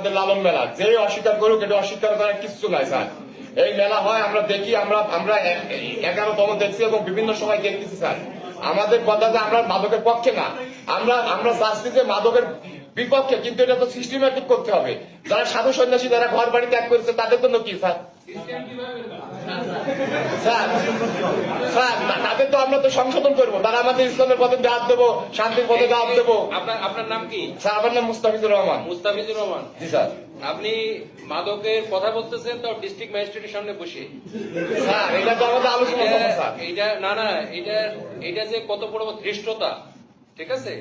আমাদের লালন মেলা। যে অস্বীকার করুক, এটা অস্বীকার করার কিচ্ছু নাই, স্যার। এই মেলা হয়, আমরা দেখি, আমরা আমরা এগারোতম দেখছি এবং বিভিন্ন সময় দেখতেছি, স্যার। আমাদের কথা যে আমরা মাদকের পক্ষে না, আমরা আমরা চাচ্ছি যে মাদকের বিপক্ষে, কিন্তু এটা তো সিস্টেমেটিক করতে হবে। যারা সাধু সন্ন্যাসী, যারা ঘর বাড়ি ত্যাগ করেছে, তাদের জন্য কি, স্যার? স্যার স্যার তাদের তো আমরা তো সংশোধন করব। তারা আমাদের ইসলামের পথে দাঁত দেবো শান্তির পথে দাঁত দেবো। আপনার আপনার নাম কি? স্যার আমার নাম মুস্তাফিজুর রহমান। মুস্তাফিজুর রহমান। জি স্যার। আপনি মাদকের কথা বলতেছেন তো ডিস্ট্রিক্ট ম্যাজিস্ট্রেটের সামনে বসে। স্যার এটা তো আমাদের আলোচনা স্যার। এটা না না এটা এটা যে কত বড় ধৃষ্টতা ঠিক আছে?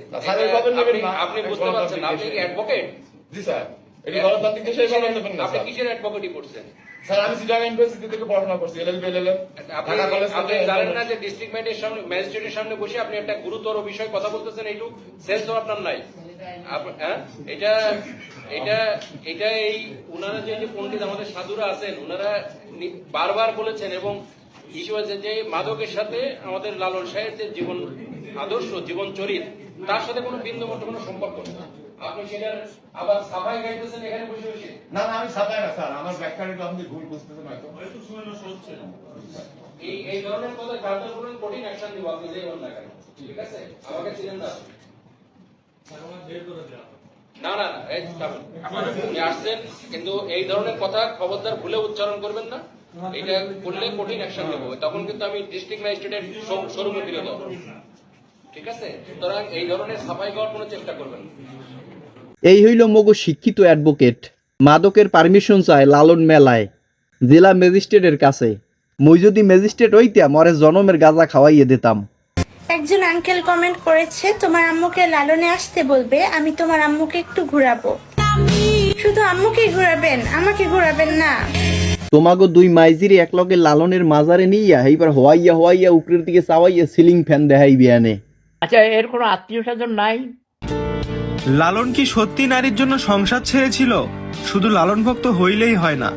আপনি- বুঝতে পারছেন আপনি কি অ্যাডভোকেট জি স্যার। এটা গণতান্ত্রিক দেশে আপনি কিসের অ্যাডভোকেটই করছেন স্যার আমি সিটাং ইউনিভার্সিটি থেকে পড়াশোনা করছি এলএলবি এলএলএম। আপনি ঢাকা কলেজ আপনি জানেন না যে ডিস্ট্রিক্ট ম্যাজিস্ট্রেটের সামনে ম্যাজিস্ট্রেটের সামনে বসে আপনি একটা গুরুতর বিষয় কথা বলতেছেন এইটু সেন্স আপনার নাই। হ্যাঁ? এটা এটা এটা এই উনারা যে পণ্ডিত আমাদের সাধুরা আছেন উনারা নি- বারবার বলেছেন এবং ইস্যু যে মাদকের সাথে আমাদের লালন সাহেব যে জীবন আদর্শ জীবন চরিত তার সাথে কোনো বিন্দু কোনো সম্পর্ক নেই। আপনি সেটার আবার সাফাই গাইতেছেন এখানে বসে বসে? না না আমি সাদাই না স্যার। আমার ব্যাখ্যাটা আপনি ভুল বুঝতেছেন হয়তো। এই এই ধরনের কথা কার্যকর করুন কঠিন অ্যাকশন দিব আপনি যেই হন না কেন। ঠিক আছে? আমাকে চিনেন না না না না এই। আপনি আসছেন কিন্তু এই ধরনের কথা খবরদার ভুলে উচ্চারণ করবেন না। এটা করলে কঠিন অ্যাকশন দেবো তখন কিন্তু আমি ডিস্ট্রিক্ট ম্যাজিস্ট্রেটের স্বরূপে ফিরে দেবো ঠিক আছে? সুতরাং এই ধরনের সাফাই গাওয়ার কোনো চেষ্টা করবেন না। এই হইল মগো শিক্ষিত অ্যাডভোকেট। মাদকের পারমিশন চায় লালন মেলায় জেলা ম্যাজিস্ট্রেটের কাছে। মই যদি ম্যাজিস্ট্রেট হইতা মরে জনমের গাঁজা খাওয়াইয়ে দিতাম। একজন আঙ্কেল কমেন্ট করেছে তোমার আম্মুকে লালনে আসতে বলবে আমি তোমার আম্মুকে একটু ঘোরাবো। শুধু আম্মুকে ঘোরাবেন আমাকে ঘোরাবেন না। তোমাগো দুই মাইজিরে একলগে লালনের মাজারে নিয়া এইবার হওয়াইয়া হওয়াইয়া উপরের দিকে চাওয়াইয়া সিলিং ফ্যান দেখাই বিয়ানে আচ্ছা এর কোনো আত্মীয় স্বজন নাই? লালন কি সত্যি নারীর জন্য সংসার ছেড়েছিল? শুধু লালন ভক্ত হইলেই হয় না।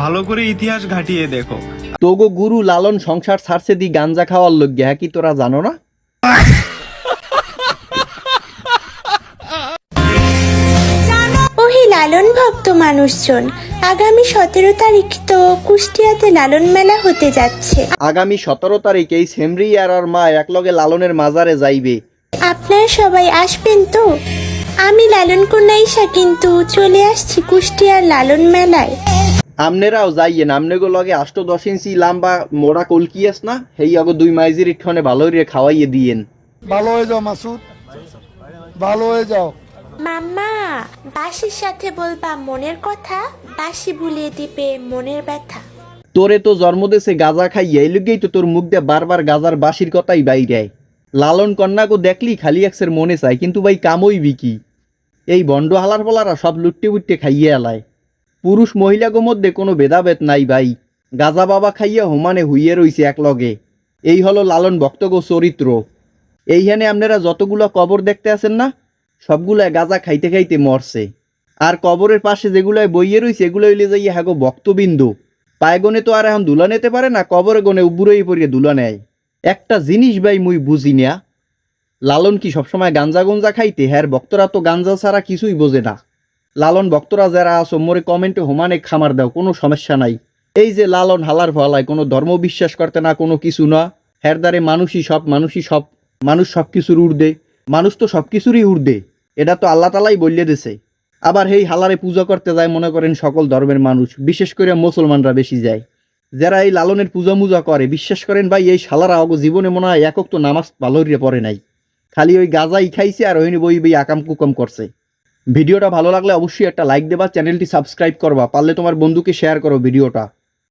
ভালো করে ইতিহাস ঘাটিয়ে দেখো। তোগো গুরু লালন সংসার ছাড়ছে দি গাঞ্জা খাওয়ার লগ্গে হ্যাঁ কি তোরা জানো না? ওহি লালন ভক্ত মানুষজন আগামী সতেরো তারিখ তো কুষ্টিয়াতে লালন মেলা হতে যাচ্ছে। আগামী সতেরো তারিখ এই সেমরি আর আর মা একলগে লালনের মাজারে যাইবে। আপনারা সবাই আসবেন তো? আমি লালন কন্যা ঈশা কিন্তু চলে আসছি কুষ্টিয়ার লালন মেলায়। আমনেরাও যাইয়েন আমনেগো লগে আষ্ট দশ ইঞ্চি লাম্বা মোড়া কলকিয়াস না? হেই আগো দুই মাইজির ইঠনে ভালো রে খাওয়াইয়ে দিয়েন। ভালো হয়ে যাও মাসুদ। ভালো হয়ে যাও। মাম্মা বাসির সাথে বলবা মনের কথা বাসি ভুলিয়ে দিবে মনের ব্যথা। তোরে তো জন্ম দেশে গাজা খাইয়া এই লগেই তো তোর মুখ দিয়ে বারবার গাজার বাসির কথাই বাইরে লালন কন্যাকে দেখলি খালি একসের মনে চায়, কিন্তু ভাই কামই বিকি এই বন্ড হালার বলারা সব লুট্টে বুট্টে খাইয়ে এলায়। পুরুষ মহিলাগো মধ্যে কোনো ভেদাভেদ নাই ভাই। গাজা বাবা খাইয়া হোমানে হুইয়ে রইছে এক লগে এই হলো লালন ভক্তগো চরিত্র। এইখানে আপনারা যতগুলো কবর দেখতে আছেন না সবগুলা গাজা খাইতে খাইতে মরছে। আর কবরের পাশে যেগুলাই বইয়ে রইছে এগুলো হইলে যাইয়া হ্যাগো ভক্তবিন্দু। পায়গনে তো আর এখন দুলা নিতে পারে না, কবরে গনে উবুরই পড়িয়ে দুলা নেয়। একটা জিনিস ভাই মুই বুঝি না, লালন কি সবসময় গাঞ্জা গঞ্জা খাইতে? হ্যার, ভক্তরা তো গাঞ্জা ছাড়া কিছুই বোঝে না। লালন, ভক্তরা যারা আছো, মোরে কমেন্টে হোমানে খামার দাও, কোনো সমস্যা নাই। এই যে লালন হালার ফলায় কোনো ধর্ম বিশ্বাস করতে না, কোনো কিছু না। হ্যার দ্বারে মানুষই সব মানুষই সব, মানুষ সব কিছুর উর্দে মানুষ তো সব কিছুরই উর্দে এটা তো আল্লাহ তালাই বললে দিছে। আবার এই হালারে পূজা করতে যায়, মনে করেন সকল ধর্মের মানুষ, বিশেষ করে মুসলমানরা বেশি যায়। যারা এই লালনের পূজা মুজা করে, বিশ্বাস করেন ভাই, এই শালারা অগ জীবনে মনে হয় একক তো নামাজ পালরিয়ে পড়ে নাই। খালি ওই গাজাই খাইছে আর ওইনি বই বই আকাম কুকম করছে। ভিডিওটা ভালো লাগলে অবশ্যই একটা লাইক দেবা, চ্যানেলটি সাবস্ক্রাইব করবা, পারলে তোমার বন্ধুকে শেয়ার করো ভিডিওটা।